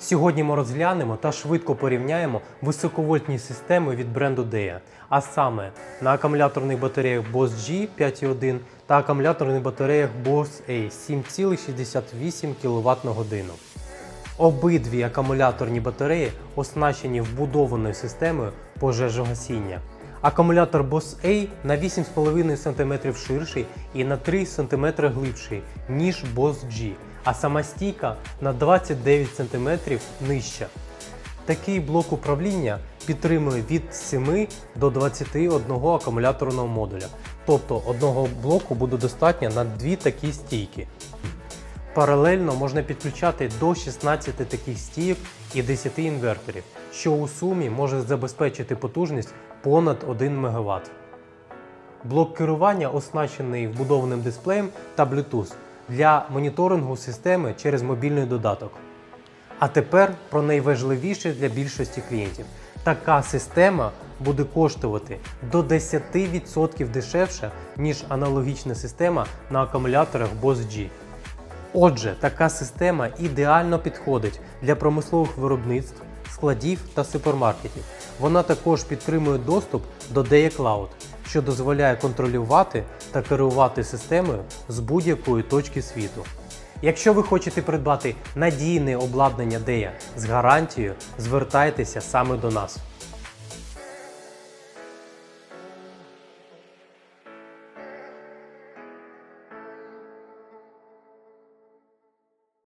Сьогодні ми розглянемо та швидко порівняємо високовольтні системи від бренду DEA, а саме на акумуляторних батареях BOSS G 5.1 та акумуляторних батареях BOSS A 7,68 кВт на годину. Обидві акумуляторні батареї оснащені вбудованою системою пожежогасіння. Акумулятор BOSS A на 8,5 см ширший і на 3 см глибший, ніж BOSS G, а сама стійка на 29 см нижча. Такий блок управління підтримує від 7 до 21 акумуляторного модуля. Тобто одного блоку буде достатньо на дві такі стійки. Паралельно можна підключати до 16 таких стійок і 10 інверторів, що у сумі може забезпечити потужність понад 1 МВт. Блок керування оснащений вбудованим дисплеєм та Bluetooth для моніторингу системи через мобільний додаток. А тепер про найважливіше для більшості клієнтів. Така система буде коштувати до 10% дешевше, ніж аналогічна система на акумуляторах BOSS G. Отже, така система ідеально підходить для промислових виробництв, складів та супермаркетів. Вона також підтримує доступ до DEA Cloud, що дозволяє контролювати та керувати системою з будь-якої точки світу. Якщо ви хочете придбати надійне обладнання DEA з гарантією, звертайтеся саме до нас.